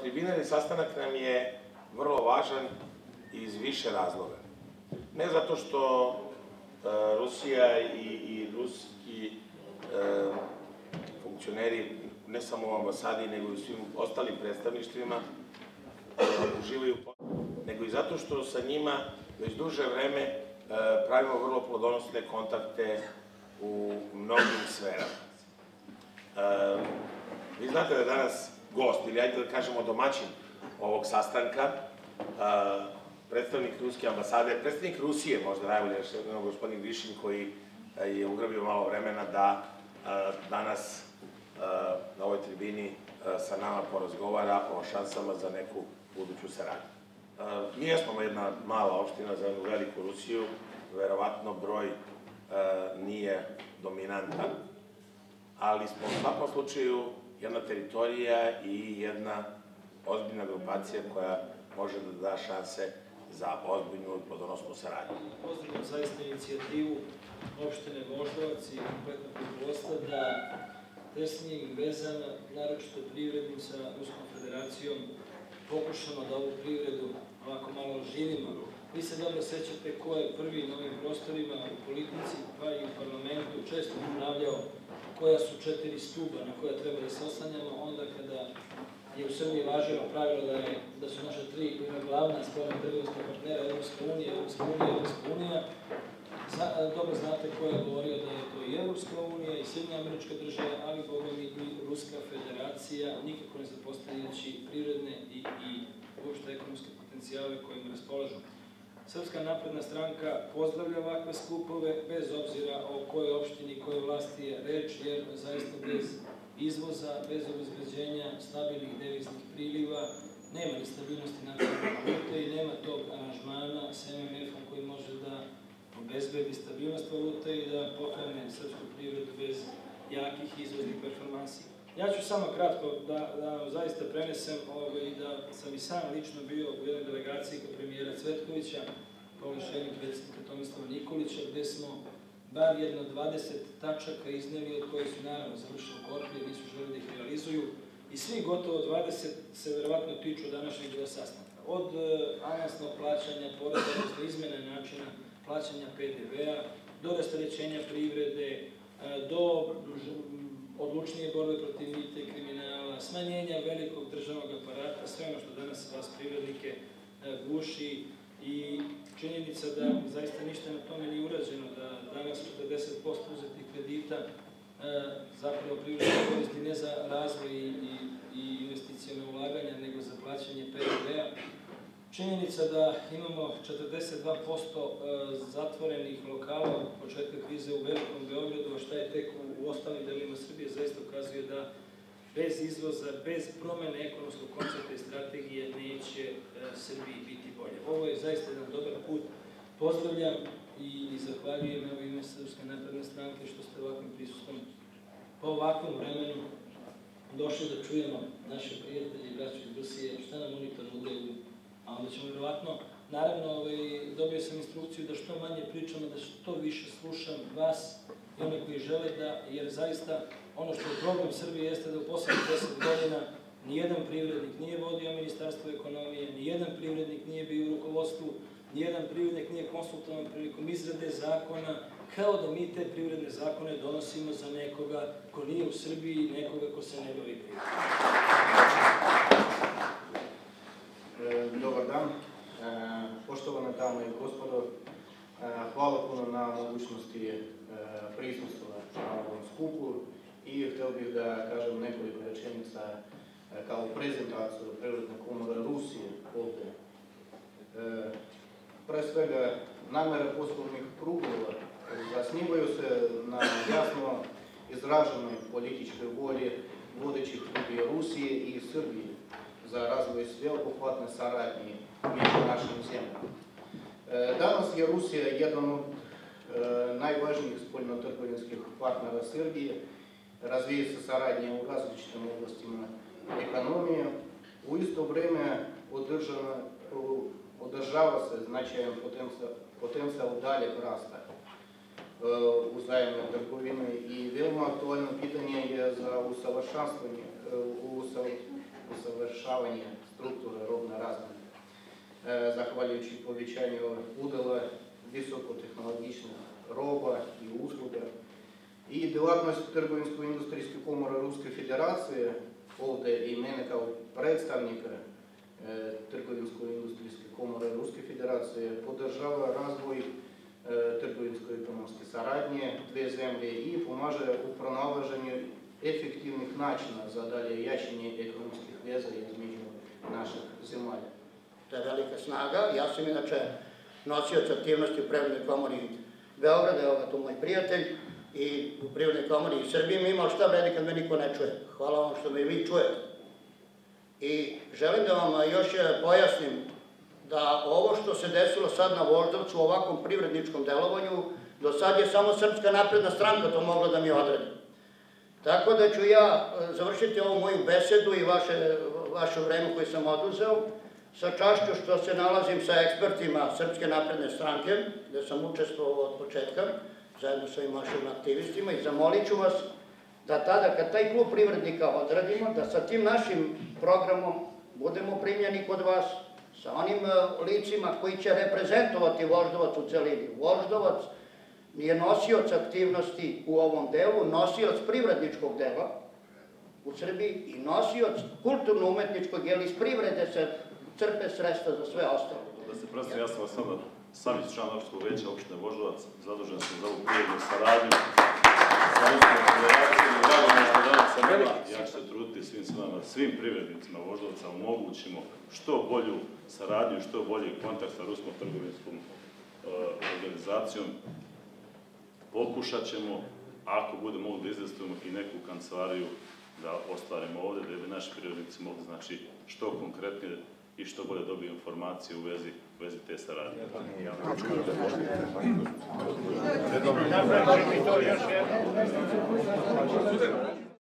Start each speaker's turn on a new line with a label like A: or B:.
A: tribinarni sastanak nam je vrlo važan iz više razloga. Ne zato što e, Rusija i, i ruski e, funkcioneri, ne samo u ambasadi, nego i u svim ostalim predstavništvima, e, uživaju, nego i zato što sa njima već duže vreme e, pravimo vrlo plodonosne kontakte u mnogim sferama. E, vi znate da danas gost, ili ajde da kažemo domaćin ovog sastanka, predstavnik Ruske ambasade, predstavnik Rusije možda najbolje, još jedno gospodin Grišin koji je ugrabio malo vremena da danas na ovoj tribini sa nama porazgovara o šansama za neku buduću saradnju. Mi jesmo jedna mala opština za jednu veliku Rusiju, verovatno broj nije dominantan, ali smo u svakom slučaju jedna teritorija i jedna ozbiljna grupacija koja može da da šanse za ozbiljnu i plodonosnu saradnju.
B: Pozdravljam zaista inicijativu opštine Voždovac i kompletnog rukovodstva da tesnijim vezama, naročito privrednim sa Ruskom federacijom, pokušamo da ovu privredu. Vi se dobro sećate ko je prvi na ovim prostorima u politici, pa i u parlamentu, često ponavljao koja su četiri stuba na koja treba da se oslanjamo, onda kada je u Srbiji važilo pravilo da, je, da su naša tri glavna spoljna trgovinska partnera Evropska unija, Evropska unija, Evropska unija. Zna, dobro znate ko je govorio da je to i Evropska unija i Sjedinja američka država, ali boga mi i Ruska federacija, nikako ne zapostavljajući privredne i, i uopšte ekonomske potencijale kojima raspolažu. Srpska napredna stranka pozdravlja ovakve skupove, bez obzira o kojoj opštini, kojoj vlasti je reč, jer zaista bez izvoza, bez obezbeđenja stabilnih deviznih priliva, nema ni stabilnosti nacionalne valute i nema tog aranžmana sa MMF-om koji može da obezbedi stabilnost valute i da pokrene srpsku privredu bez jakih izvoznih performansi. Ja ću samo kratko da, da zaista prenesem ovaj, da sam i sam lično bio u jednoj delegaciji kod premijera Cvetkovića, po ovlašenju predsjednika Tomislava Nikolića, gde smo bar jedno 20 tačaka izneli, od kojih su naravno završili korpi, nisu želi da ih realizuju, i svi gotovo 20 se verovatno tiču današnjeg dela sastanka. Od e, avansnog plaćanja poreza, odnosno izmene načina plaćanja PDV-a, do rastarećenja privrede, e, borbe protiv mita i kriminala, smanjenja velikog državnog aparata, sve ono što danas vas privrednike e, guši i činjenica da zaista ništa na tome nije urađeno, da danas 40% uzetih kredita e, zapravo privreda koristi ne za razvoj i, i, ulaganja, nego za plaćanje PDV-a. Činjenica da imamo 42% zatvorenih lokala od početka krize u Velikom Beogradu, a šta je tek u, ostalim delima Srbije, zaista ukazuje da bez izvoza, bez promene ekonomskog koncepta i strategije neće e, Srbiji biti bolje. Ovo je zaista jedan dobar put. Pozdravljam i, zahvaljujem evo ime Srpske napredne stranke što ste ovakvim prisustvom po ovakvom vremenu došli da čujemo naše prijatelje i braće iz Rusije, šta nam oni to nude u a onda ćemo vjerovatno, naravno, ovaj, dobio sam instrukciju da što manje pričamo, da što više slušam vas i one koji žele da, jer zaista ono što je problem Srbije jeste da u poslednjih deset godina nijedan privrednik nije vodio ministarstvo ekonomije, nijedan privrednik nije bio u rukovodstvu, nijedan privrednik nije konsultovan prilikom izrade zakona, kao da mi te privredne zakone donosimo za nekoga ko nije u Srbiji, nekoga ko se ne bavi privredom.
C: Dame i gospodo, hvala puno na mogućnosti prisustva na ovom skupu i htio bih da kažem nekoliko rečenica kao prezentaciju Privredne komore Rusije ovde. Pre svega, namere poslovnih krugova zasnivaju se na jasno izraženoj političkoj volji vodećih ljudi Rusije i Srbije za razvoj sveobuhvatne saradnje među našim zemljama. U isto vreme održava, održava se značajan potencijal, potencijal daljeg rasta uzajemne trgovine i veoma aktualno pitanje je za usavršavanje, usavršavanje strukture robne razmjene. E, Zahvaljujući povećanju udjela visokotehnologičnih roba i usluga i djelatnost Trgovinsko-industrijske komore Ruske federacije, ovdje i mene kao predstavnika e, Trgovinsko-industrijske komore Ruske federacije podržava razvoj e, trgovinsko-ekonomske saradnje dve zemlje i pomaže u pronalaženju načina za dalje jačanje ekonomskih veza između naših zemalja.
D: To je velika snaga. Ja sam inače nosioc aktivnosti u Privrednoj komori Beograda, evo ga tu moj prijatelj, i u Privrednoj komori i Srbiji mi imamo šta vredi kad me niko ne čuje. Hvala vam što me vi čujete. I želim da vam još pojasnim da ovo što se desilo sad na Voždovcu u ovakvom privredničkom delovanju, do sad je samo Srpska napredna stranka to mogla da mi odredi. Tako da ću ja eh, završiti ovu moju besedu i vaše, vaše vreme koje sam oduzeo sa čašću što se nalazim sa ekspertima Srpske napredne stranke, gde sam učestvovao od početka, zajedno sa ovim vašim aktivistima i zamolit ću vas da tada kad taj klub privrednika odradimo, da sa tim našim programom budemo primljeni kod vas, sa onim e, licima koji će reprezentovati Voždovac u celini. Voždovac je nosioc aktivnosti u ovom delu, nosioc privredničkog dela u Srbiji i nosioc kulturno-umetničkog, jer iz privrede se crpe sredstva za sve ostalo.
E: Da se predstavim, ja sam Aleksandar Savić, član opštog veća opštine Voždovac, zadužen sam za ovu prijednu saradnju sa Ruskom federacijom i drago mi što. Ja ću se truditi svim svima, svim privrednicima Voždovca omogućimo što bolju saradnju što bolji kontakt sa Ruskom trgovinskom e, organizacijom. Pokušat ćemo, ako bude mogli da izvestujemo i neku kancelariju da ostvarimo ovde, da bi naši privrednici mogli znači što konkretnije i što bolje dobiju informacije u vezi, u vezi te saradnje.
F: Redovno.